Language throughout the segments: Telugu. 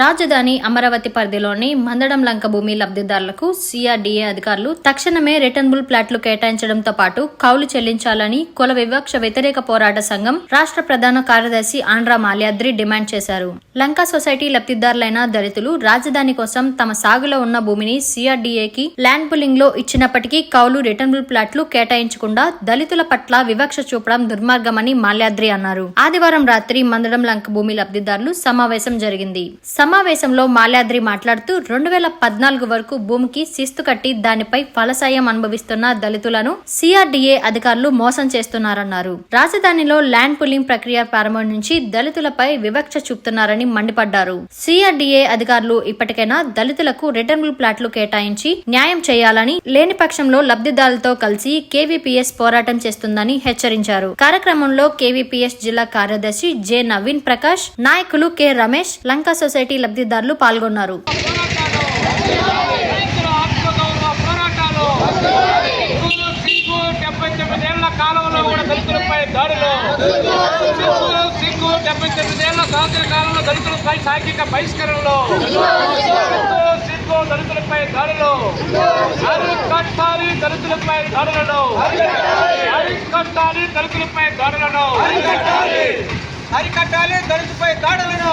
రాజధాని అమరావతి పరిధిలోని మందడం లంక భూమి లబ్ధిదారులకు సిఆర్డీఏ అధికారులు తక్షణమే రిటర్నబుల్ ప్లాట్లు కేటాయించడంతో పాటు కౌలు చెల్లించాలని కుల వివక్ష వ్యతిరేక పోరాట సంఘం రాష్ట్ర ప్రధాన కార్యదర్శి ఆండ్రా మాల్యాద్రి డిమాండ్ చేశారు. లంకా సొసైటీ లబ్ధిదారులైన దళితులు రాజధాని కోసం తమ సాగులో ఉన్న భూమిని సిఆర్డీఏకి ల్యాండ్ పుల్లింగ్లో ఇచ్చినప్పటికీ కౌలు రిటర్నబుల్ ప్లాట్లు కేటాయించకుండా దళితుల పట్ల వివక్ష చూపడం దుర్మార్గమని మాల్యాద్రి అన్నారు. ఆదివారం రాత్రి మందడం లంక భూమి లబ్ధిదారులు సమావేశం జరిగింది. సమావేశంలో మాల్యాద్రి మాట్లాడుతూ రెండు వేల పద్నాలుగు వరకు భూమికి శిస్తు కట్టి దానిపై ఫలసాయం అనుభవిస్తున్న దళితులను సిఆర్డీఏ అధికారులు మోసం చేస్తున్నారన్నారు. రాజధానిలో ల్యాండ్ పుల్లింగ్ ప్రక్రియ ప్రారంభం నుంచి దళితులపై వివక్ష చూపుతున్నారని మండిపడ్డారు. సిఆర్డీఏ అధికారులు ఇప్పటికైనా దళితులకు రిటర్నబుల్ ప్లాట్లు కేటాయించి న్యాయం చేయాలని లేని పక్షంలో లబ్ధిదారులతో కలిసి కేవీపీఎస్ పోరాటం చేస్తుందని హెచ్చరించారు. కార్యక్రమంలో కేవీపీఎస్ జిల్లా కార్యదర్శి జె నవీన్ ప్రకాష్ నాయకులు కె రమేష్ లంకా సొసైటీ లబ్ధిదారులు పాల్గొన్నారు సిగ్గు, కాలంలో కూడా దళితులపై దాడులు సిగ్గు డెబ్బై తొమ్మిదేళ్ళ స్వాతంత్ర కాలంలో దళితులపై సాంఘిక బహిష్కరణలు సిగ్గు దళితులపై దాడులు అరికట్టాలి దళితులపై దాడులను అరికట్టాలి దళితులపై దాడులను అరికట్టాలి దళితులపై దాడులను.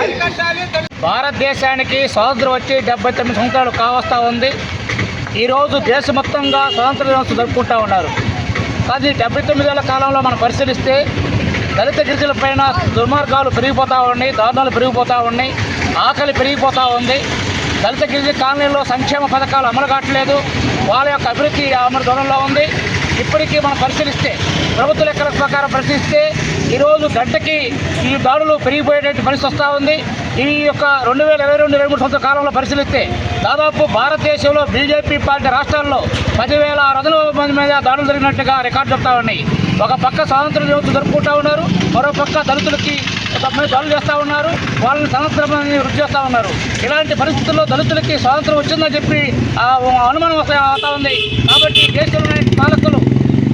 అరికట్టాలి. దళిత భారతదేశానికి స్వాతంత్రం వచ్చి డెబ్బై తొమ్మిది సంవత్సరాలు కావస్తా ఉంది. ఈరోజు దేశం మొత్తంగా స్వాతంత్ర దినోత్సవం జరుపుకుంటా ఉన్నారు. కానీ డెబ్బై తొమ్మిదేళ్ళ కాలంలో మనం పరిశీలిస్తే దళిత గిరిజనుల పైన దుర్మార్గాలు పెరిగిపోతూ ఉన్నాయి దారుణాలు పెరిగిపోతూ ఉన్నాయి ఆకలి పెరిగిపోతూ ఉంది. దళిత గిరిజన కాలనీలో సంక్షేమ పథకాలు అమలు కావట్లేదు. వాళ్ళ యొక్క అభివృద్ధి అమలు దూరంలో ఉంది. ఇప్పటికీ మనం పరిశీలిస్తే ప్రభుత్వ లెక్కల ప్రకారం పరిశీలిస్తే ఈరోజు గంటకి ఈ దాడులు పెరిగిపోయేటువంటి పరిస్థితి వస్తూ ఉంది. ఈ యొక్క రెండు వేల ఇరవై రెండు ఇరవై మూడు సంవత్సర కాలంలో పరిశీలిస్తే దాదాపు భారతదేశంలో బీజేపీ పార్టీ రాష్ట్రాల్లో పదివేల ఆరు మంది మీద దాడులు జరిగినట్టుగా రికార్డు చెప్తా ఉన్నాయి. ఒక పక్క స్వాతంత్ర దినోత్సవం జరుపుకుంటా ఉన్నారు. మరో పక్క దళితులకి తమ దాడులు చేస్తూ ఉన్నారు. వాళ్ళని సంవత్సరాన్ని వృద్ధి చేస్తూ ఉన్నారు. ఇలాంటి పరిస్థితుల్లో దళితులకి స్వాతంత్రం వచ్చిందని చెప్పి అనుమానం వస్తా అవుతా ఉంది. కాబట్టి దేశంలోని పాలకులు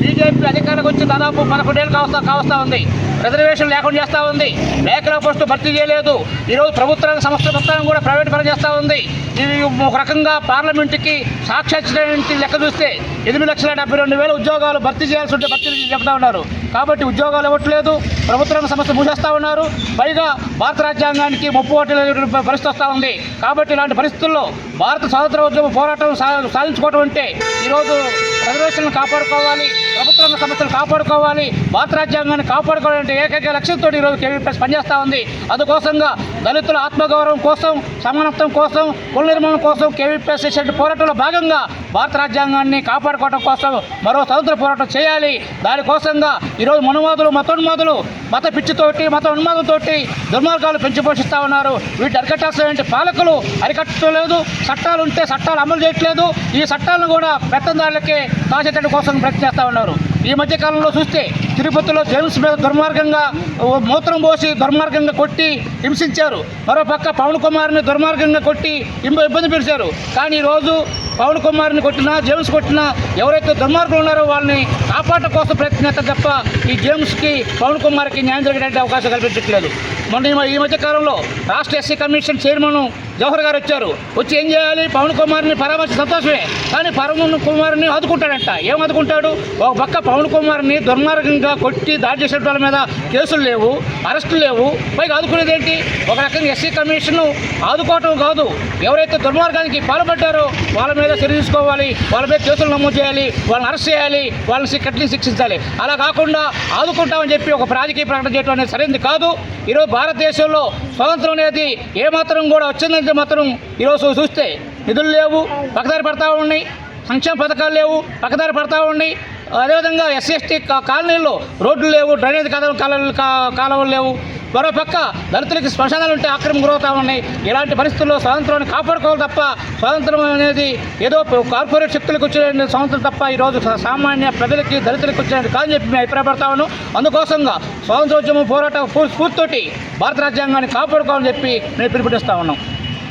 బీజేపీ అధికారంలోకి వచ్చి దాదాపు పదకొండేళ్ళు కావస్తా కావస్తా ఉంది. రిజర్వేషన్ లేకుండా చేస్తూ ఉంది. మేకల పోస్టు భర్తీ చేయలేదు. ఈరోజు ప్రభుత్వ సంస్థ మొత్తం కూడా ప్రైవేట్ పరం చేస్తూ ఉంది. ఇది ఒక రకంగా పార్లమెంటుకి సాక్షాత్టువంటి లెక్క చూస్తే ఎనిమిది లక్షల డెబ్బై రెండు వేల ఉద్యోగాలు భర్తీ చేయాల్సి ఉంటే భర్తీ చెప్తా ఉన్నారు. కాబట్టి ఉద్యోగాలు ఇవ్వట్లేదు. ప్రభుత్వ రంగ సంస్థ మూసేస్తూ ఉన్నారు. పైగా భారత రాజ్యాంగానికి ముప్పు ఓట్ల పరిస్థితి వస్తూ ఉంది. కాబట్టి ఇలాంటి పరిస్థితుల్లో భారత స్వాతంత్ర ఉద్యమ పోరాటం సా- సాధించుకోవడం అంటే ఈరోజు రిజర్వేషన్లు కాపాడుకోవాలి. ప్రభుత్వ సమస్యలు కాపాడుకోవాలి భారత రాజ్యాంగాన్ని కాపాడుకోవాలంటే ఏకైక లక్ష్యంతో ఈరోజు కేవీపీఎస్ పనిచేస్తూ ఉంది. అందుకోసంగా దళితుల ఆత్మగౌరవం కోసం సమానత్వం కోసం కుల నిర్మాణం కోసం కేవీపీఎస్ చేసే పోరాటంలో భాగంగా భారత రాజ్యాంగాన్ని కాపాడుకోవడం కోసం మరో స్వతంత్ర పోరాటం చేయాలి. దానికోసంగా ఈరోజు మనువాదులు మతోన్మాదులు మత పిచ్చితోటి మత ఉన్మాదంతోటి దుర్మార్గాలు పెంచి పోషిస్తూ ఉన్నారు. వీటి అరికట్టాల్సిన పాలకులు అరికట్టలేదు చట్టాలు ఉంటే చట్టాలు అమలు చేయట్లేదు. ఈ చట్టాలను కూడా పెత్తందారులకే కాసేటట్టు కోసం ప్రయత్నిస్తూ ఉన్నారు. ఈ మధ్య కాలంలో చూస్తే తిరుపతిలో జేమ్స్ మీద దుర్మార్గంగా ఓ మూత్రం పోసి దుర్మార్గంగా కొట్టి హింసించారు. మరోపక్క పవన్ కుమార్ని దుర్మార్గంగా కొట్టి ఇబ్బంది పెరిచారు. కానీ ఈరోజు పవన్ కుమార్ని కొట్టినా జేమ్స్ కొట్టినా ఎవరైతే దుర్మార్గులు ఉన్నారో వాళ్ళని కాపాడటం కోసం ప్రయత్నిస్తారు తప్ప ఈ జేమ్స్కి పవన్ కుమార్కి న్యాయం జరిగేటువంటి అవకాశం కల్పించట్లేదు. మొన్న ఈ మధ్యకాలంలో ఈ మధ్య కాలంలో రాష్ట్ర ఎస్సీ కమిషన్ చైర్మన్ జవహర్ గారు వచ్చారు. వచ్చి ఏం చేయాలి? పవన్ కుమార్ని పరామర్శ సంతోషమే. కానీ పవన్ కుమార్ని ఆదుకుంటాడంట. ఏం ఆదుకుంటాడు? ఒక పక్క పవన్ కుమార్ని దుర్మార్గంగా కొట్టి దాడి చేసే వాళ్ళ మీద కేసులు లేవు అరెస్టులు లేవు. పైగా ఆదుకునేది ఏంటి ఒక రకంగా ఎస్సీ కమిషన్ ఆదుకోవటం కాదు. ఎవరైతే దుర్మార్గానికి పాల్పడ్డారో వాళ్ళ మీద చర్య తీసుకోవాలి. వాళ్ళ మీద కేసులు నమోదు చేయాలి. వాళ్ళని అరెస్ట్ చేయాలి. వాళ్ళని కఠిన శిక్షించాలి. అలా కాకుండా ఆదుకుంటామని చెప్పి ఒక రాజకీయ ప్రకటన చేయడం అనేది సరైనది కాదు. ఈరోజు భారతదేశంలో స్వతంత్రం అనేది ఏమాత్రం కూడా వచ్చిందంటే మాత్రం ఈరోజు చూస్తే నిధులు లేవు పక్కదారి పడతా ఉన్నాయి. సంక్షేమ పథకాలు లేవు పక్కదారి పడతా ఉన్నాయి. అదేవిధంగా ఎస్సీ ఎస్టీ కాలనీల్లో రోడ్లు లేవు డ్రైనేజ్ కాలువ కాలువలు కాలువలు లేవు. మరోపక్క దళితులకి శ్మశానాలు ఉంటే ఆక్రమణ గురవుతా ఉన్నాయి. ఇలాంటి పరిస్థితుల్లో స్వాతంత్రాన్ని కాపాడుకోవాలి తప్ప స్వాతంత్రం అనేది ఏదో కార్పొరేట్ శక్తులకు వచ్చిన స్వాతంత్రం తప్ప ఈరోజు సామాన్య ప్రజలకి దళితులకు వచ్చినట్టు కాదని చెప్పి మేము అభిప్రాయపడతా ఉన్నాం. అందుకోసంగా స్వాతంత్రోద్యమం పోరాట స్ఫూర్తితోటి భారత రాజ్యాంగాన్ని కాపాడుకోవాలని చెప్పి మేము పిలుపునిస్తా ఉన్నాం.